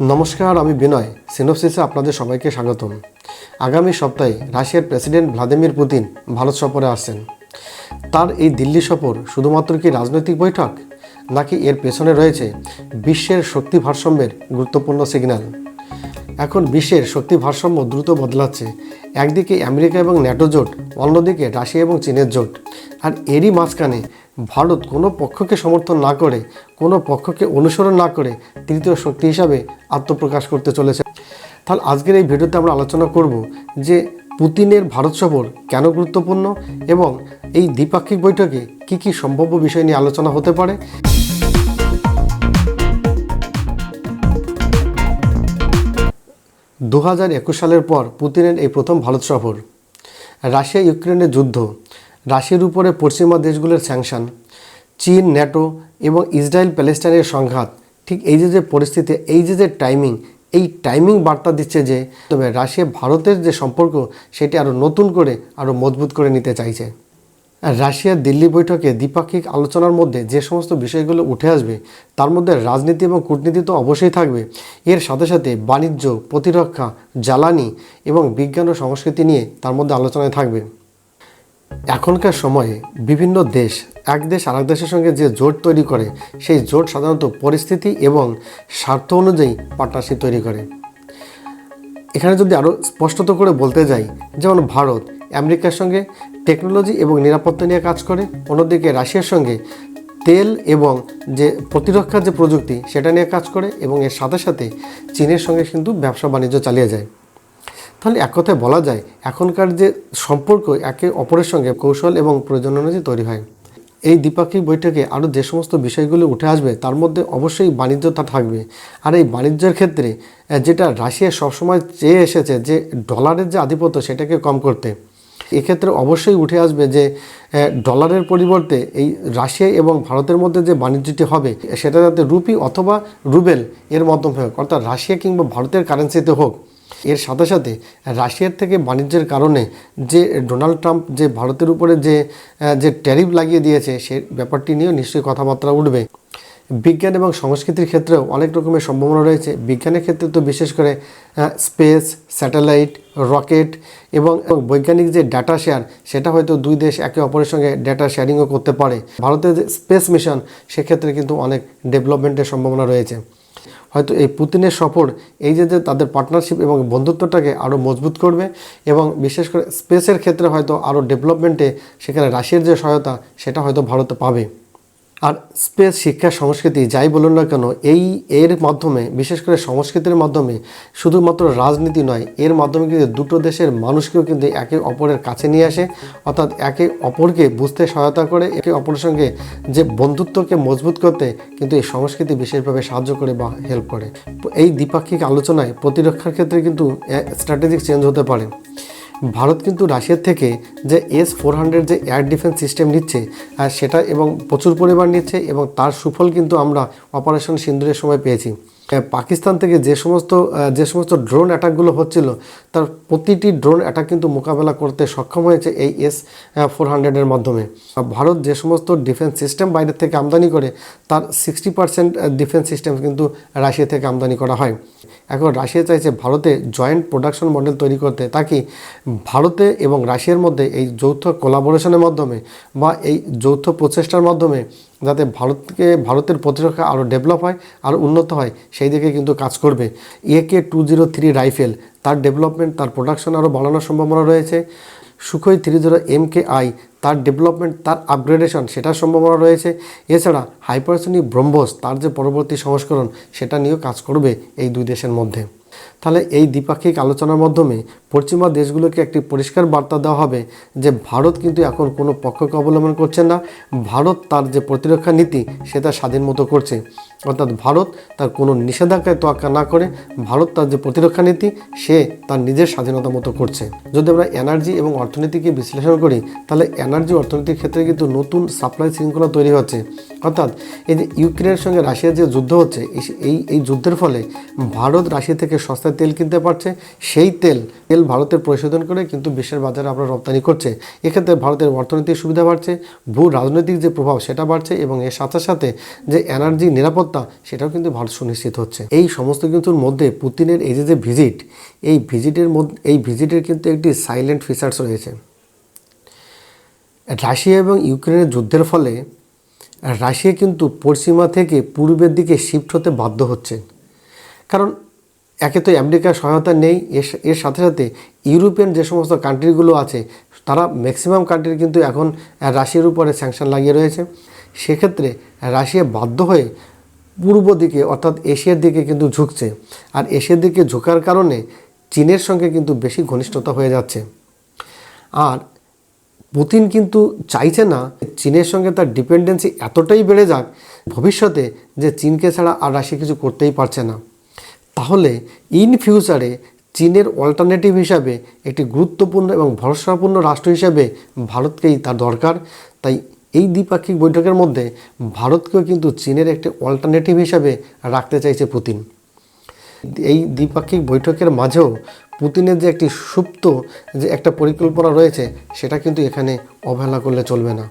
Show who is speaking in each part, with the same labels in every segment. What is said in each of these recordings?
Speaker 1: নমস্কার, আমি বিনয়। সিনোপসিসে আপনাদের সবাইকে স্বাগতম। আগামী সপ্তাহে রাশিয়ার প্রেসিডেন্ট ভ্লাদিমির পুতিন ভারত সফরে আসছেন। তার এই দিল্লি সফর শুধুমাত্র কি রাজনৈতিক বৈঠক, নাকি এর পেছনে রয়েছে বিশ্বের শক্তি ভারসাম্যের গুরুত্বপূর্ণ সিগন্যাল? এখন বিশ্বের শক্তি ভারসাম্য দ্রুত বদলাচ্ছে। একদিকে আমেরিকা এবং ন্যাটো জোট, অন্যদিকে রাশিয়া এবং চীনের জোট। আর এরই মাঝখানে ভারত কোনো পক্ষকে সমর্থন না করে, কোনো পক্ষকে অনুসরণ না করে তৃতীয় শক্তি হিসাবে আত্মপ্রকাশ করতে চলেছে। তাহলে আজকের এই ভিডিওতে আমরা আলোচনা করব যে পুতিনের ভারত সফর কেন গুরুত্বপূর্ণ এবং এই দ্বিপাক্ষিক বৈঠকে কি কি সম্ভাব্য বিষয় নিয়ে আলোচনা হতে পারে। দু হাজার একুশ সালের পর পুতিনের এই প্রথম ভারত সফর রাশিয়া ইউক্রেনের যুদ্ধ। রাশিয়ার উপরে পশ্চিমা দেশগুলোর স্যাংশন, চীন, ন্যাটো এবং ইসরায়েল প্যালেস্টাইনের সংঘাত। ঠিক এই যে যে পরিস্থিতি, এই যে যে টাইমিং এই টাইমিং বার্তা দিচ্ছে যে, তবে রাশিয়া ভারতের যে সম্পর্ক, সেটি আরও নতুন করে আরও মজবুত করে নিতে চাইছে। আর রাশিয়ার দিল্লি বৈঠকে দ্বিপাক্ষিক আলোচনার মধ্যে যে সমস্ত বিষয়গুলো উঠে আসবে, তার মধ্যে রাজনীতি এবং কূটনীতি তো অবশ্যই থাকবে। এর সাথে সাথে বাণিজ্য, প্রতিরক্ষা, জ্বালানি এবং বিজ্ঞান ও সংস্কৃতি নিয়ে তার মধ্যে আলোচনায় থাকবে। এখনকার সময়ে বিভিন্ন দেশ, এক দেশ আরেক দেশের সঙ্গে যে জোট তৈরি করে, সেই জোট সাধারণত পরিস্থিতি এবং স্বার্থ অনুযায়ী পার্টনারশিপ তৈরি করে। এখানে যদি আরও স্পষ্টত করে বলতে যাই, যেমন ভারত, আমেরিকার সঙ্গে টেকনোলজি এবং নিরাপত্তা নিয়ে কাজ করে, অন্যদিকে রাশিয়ার সঙ্গে তেল এবং যে প্রতিরক্ষার যে প্রযুক্তি, সেটা নিয়ে কাজ করে এবং এর সাথে সাথে চীনের সঙ্গে কিন্তু ব্যবসা বাণিজ্য চালিয়ে যায়। তাহলে এক কথায় বলা যায়, এখনকার যে সম্পর্ক একে অপরের সঙ্গে কৌশল এবং প্রয়োজন অনুযায়ী তৈরি হয়। এই দ্বিপাক্ষিক বৈঠকে আরও যে সমস্ত বিষয়গুলো উঠে আসবে, তার মধ্যে অবশ্যই বাণিজ্যতা থাকবে। আর এই বাণিজ্যের ক্ষেত্রে যেটা রাশিয়া সবসময় চেয়ে এসেছে যে ডলারের যে আধিপত্য, সেটাকে কম করতে। এক্ষেত্রে অবশ্যই উঠে আসবে যে ডলারের পরিবর্তে এই রাশিয়া এবং ভারতের মধ্যে যে বাণিজ্যটি হবে, সেটা যাতে রুপি অথবা রুবেল এর মাধ্যমে হোক, অর্থাৎ রাশিয়া কিংবা ভারতের কারেন্সিতে হোক এর সাথে সাথে রাশিয়ার থেকে বাণিজ্যের কারণে যে ডোনাল্ড ট্রাম্প যে ভারতের উপরে যে যে ট্যারিফ লাগিয়ে দিয়েছে, সে ব্যাপারটি নিয়েও নিশ্চয়ই কথাবার্তা উঠবে। বিজ্ঞান এবং সংস্কৃতির ক্ষেত্রেও অনেক রকমের সম্ভাবনা রয়েছে। বিজ্ঞানের ক্ষেত্রে তো বিশেষ করে স্পেস, স্যাটেলাইট, রকেট এবং বৈজ্ঞানিক যে ডাটা শেয়ার, সেটা হয়তো দুই দেশ একে অপরের সঙ্গে ডাটা শেয়ারিংও করতে পারে। ভারতের যে স্পেস মিশন, সেক্ষেত্রে কিন্তু অনেক ডেভেলপমেন্টের সম্ভাবনা রয়েছে। হয়তো এই পুতিনের সফর এই যে তাদের পার্টনারশিপ এবং বন্ধুত্বটাকে আরও মজবুত করবে এবং বিশেষ করে স্পেসের ক্ষেত্রে হয়তো আরও ডেভেলপমেন্টে সেখানে রাশিয়ার যে সহায়তা সেটা হয়তো ভারত পাবে। আর স্পেস, শিক্ষা, সংস্কৃতি, যাই বলুন না কেন, এই এর মাধ্যমে, বিশেষ করে সংস্কৃতির মাধ্যমে, শুধুমাত্র রাজনীতি নয়, এর মাধ্যমে কিন্তু দুটো দেশের মানুষকেও কিন্তু একে অপরের কাছে নিয়ে আসে। অর্থাৎ একে অপরকে বুঝতে সহায়তা করে, একে অপরের সঙ্গে যে বন্ধুত্বকে মজবুত করতে কিন্তু এই সংস্কৃতি বিশেষভাবে সাহায্য করে বা হেল্প করে। এই দ্বিপাক্ষিক আলোচনায় প্রতিরক্ষার ক্ষেত্রে কিন্তু স্ট্র্যাটেজিক চেঞ্জ হতে পারে। ভারত কিন্তু রাশিয়ার থেকে যে এস ফোর হান্ড্রেড যে এয়ার ডিফেন্স সিস্টেম নিচ্ছে সেটা এবং প্রচুর পরিমাণ নিচ্ছে এবং তার সুফল কিন্তু আমরা অপারেশন সিন্দুরের সময় পেয়েছি। পাকিস্তান থেকে যে সমস্ত যে সমস্ত ড্রোন অ্যাটাকগুলো হচ্ছিল, তার প্রতিটি ড্রোন অ্যাটাক কিন্তু মোকাবেলা করতে সক্ষম হয়েছে এই এস ফোর হান্ড্রেডের মাধ্যমে। ভারত যে সমস্ত ডিফেন্স সিস্টেম বাইরের থেকে আমদানি করে, তার সিক্সটি পার্সেন্ট ডিফেন্স সিস্টেম কিন্তু রাশিয়া থেকে আমদানি করা হয়। এখন রাশিয়া চাইছে ভারতে জয়েন্ট প্রোডাকশন মডেল তৈরি করতে তাকে ভারতে এবং রাশিয়ার মধ্যে এই যৌথ কোলাবোরেশনের মাধ্যমে বা এই যৌথ প্রচেষ্টার মাধ্যমে যাতে ভারতকে, ভারতের প্রতিরক্ষা আরও ডেভেলপ হয় আরও উন্নত হয়, সেই দিকে কিন্তু কাজ করবে। AK two zero three rifle তার ডেভেলপমেন্ট তার প্রোডাকশন আরও বাড়ানোর সম্ভাবনা রয়েছে। Sukhoi three zero M K I তার ডেভেলপমেন্ট তার আপগ্রেডেশন সেটার সম্ভাবনা রয়েছে। এছাড়া হাইপারসনিক ব্রহ্মোস তার যে পরবর্তী সংস্করণ, সেটা নিয়েও কাজ করবে এই দুই দেশের মধ্যে। তাহলে এই দ্বিপাক্ষিক আলোচনার মাধ্যমে পশ্চিমা দেশগুলোকে একটি পরিষ্কার বার্তা দেওয়া হবে যে ভারত কিন্তু এখন কোনো পক্ষকে অবলম্বন করছে না। ভারত তার যে প্রতিরক্ষা নীতি, সেটা স্বাধীন মতো করছে। অর্থাৎ ভারত তার কোনো নিষেধাজ্ঞায় তোয়াক্কা না করে ভারত তার যে প্রতিরক্ষা নীতি, সে তার নিজের স্বাধীনতা মতো করছে। যদি আমরা এনার্জি এবং অর্থনীতিকে বিশ্লেষণ করি, তাহলে এনার্জি অর্থনীতির ক্ষেত্রে কিন্তু নতুন সাপ্লাই শৃঙ্খলা তৈরি হচ্ছে। অর্থাৎ এই যে ইউক্রেনের সঙ্গে রাশিয়ার যে যুদ্ধ হচ্ছে, এই এই যুদ্ধের ফলে ভারত রাশিয়া থেকে সস্তায় তেল কিনতে পারছে। সেই তেল তেল তেল ভারতের পরিশোধন করে কিন্তু বিশ্বের বাজারে আমরা রপ্তানি করছে। এক্ষেত্রে ভারতের অর্থনৈতিক সুবিধা বাড়ছে, ভূ রাজনৈতিক যে প্রভাব সেটা বাড়ছে এবং এর সাথে সাথে যে এনার্জি নিরাপত্তা সেটাও কিন্তু ভারত সুনিশ্চিত হচ্ছে। এই সমস্ত কিছুর মধ্যে পুতিনের এই যে যে ভিজিট, এই ভিজিটের মধ্যে, এই ভিজিটের কিন্তু একটি সাইলেন্ট ফিচার্স রয়েছে। রাশিয়া এবং ইউক্রেনের যুদ্ধের ফলে রাশিয়া কিন্তু পশ্চিমা থেকে পূর্বের দিকে শিফট হতে বাধ্য হচ্ছে। কারণ একে তো আমেরিকার সহায়তা নেই, এর সাথে সাথে ইউরোপিয়ান যে সমস্ত কান্ট্রিগুলো আছে, তারা ম্যাক্সিমাম কান্ট্রি কিন্তু এখন রাশিয়ার উপরে স্যাংশন লাগিয়ে রয়েছে। সেক্ষেত্রে রাশিয়া বাধ্য হয়ে পূর্ব দিকে অর্থাৎ এশিয়ার দিকে কিন্তু ঝুঁকছে। আর এশিয়ার দিকে ঝুঁকার কারণে চীনের সঙ্গে কিন্তু বেশি ঘনিষ্ঠতা হয়ে যাচ্ছে। আর পুতিন কিন্তু চাইছে না চীনের সঙ্গে তার ডিপেন্ডেন্সি এতটাই বেড়ে যাক ভবিষ্যতে যে চীনকে ছাড়া আর রাশিয়া কিছু করতেই পারছে না। তাহলে ইন ফিউচারে চীনের অল্টারনেটিভ হিসাবে একটি গুরুত্বপূর্ণ এবং ভরসাপূর্ণ রাষ্ট্র হিসাবে ভারতকেই তার দরকার। তাই এই দ্বিপাক্ষিক বৈঠকের মধ্যে ভারতকেও কিন্তু চীনের একটি অল্টারনেটিভ হিসাবে রাখতে চাইছে পুতিন। এই দ্বিপাক্ষিক বৈঠকের মাঝেও পুতিনের যে একটি সুপ্ত যে একটা পরিকল্পনা রয়েছে, সেটা কিন্তু এখানে অবহেলা করলে চলবে না।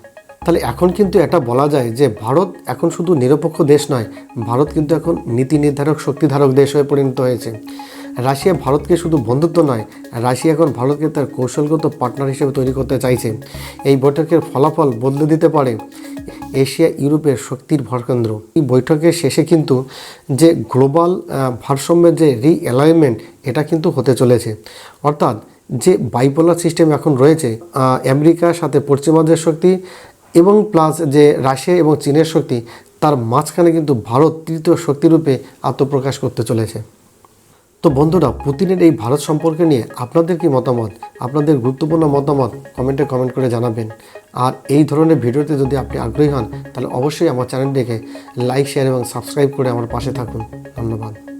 Speaker 1: তাহলে এখন কিন্তু এটা বলা যায় যে ভারত এখন শুধু নিরপেক্ষ দেশ নয়, ভারত কিন্তু এখন নীতি নির্ধারক, শক্তিধারক দেশ হয়ে পরিণত হয়েছে। রাশিয়া ভারতকে শুধু বন্ধুত্ব নয়, রাশিয়া এখন ভারতকে তার কৌশলগত পার্টনার হিসেবে তৈরি করতে চাইছে। এই বৈঠকের ফলাফল বদলে দিতে পারে এশিয়া ইউরোপের শক্তির ভরকেন্দ্র। এই বৈঠকের শেষে কিন্তু যে গ্লোবাল ভারসাম্যের যে রিঅ্যালাইনমেন্ট এটা কিন্তু হতে চলেছে। অর্থাৎ যে বাইপোলার সিস্টেম এখন রয়েছে আমেরিকার সাথে পশ্চিমাদের শক্তি এবং প্লাস যে রাশিয়া এবং চীনের শক্তি, তার মাঝখানে কিন্তু ভারত তৃতীয় শক্তিরূপে আত্মপ্রকাশ করতে চলেছে। তো বন্ধুরা, পুতিনের এই ভারত সম্পর্কে নিয়ে আপনাদের কি মতামত? আপনাদের গুরুত্বপূর্ণ মতামত কমেন্টে কমেন্ট করে জানাবেন। আর এই ধরনের ভিডিওতে যদি আপনি আগ্রহী হন, তাহলে অবশ্যই আমার চ্যানেলটিকে লাইক, শেয়ার এবং সাবস্ক্রাইব করে আমার পাশে থাকুন। ধন্যবাদ।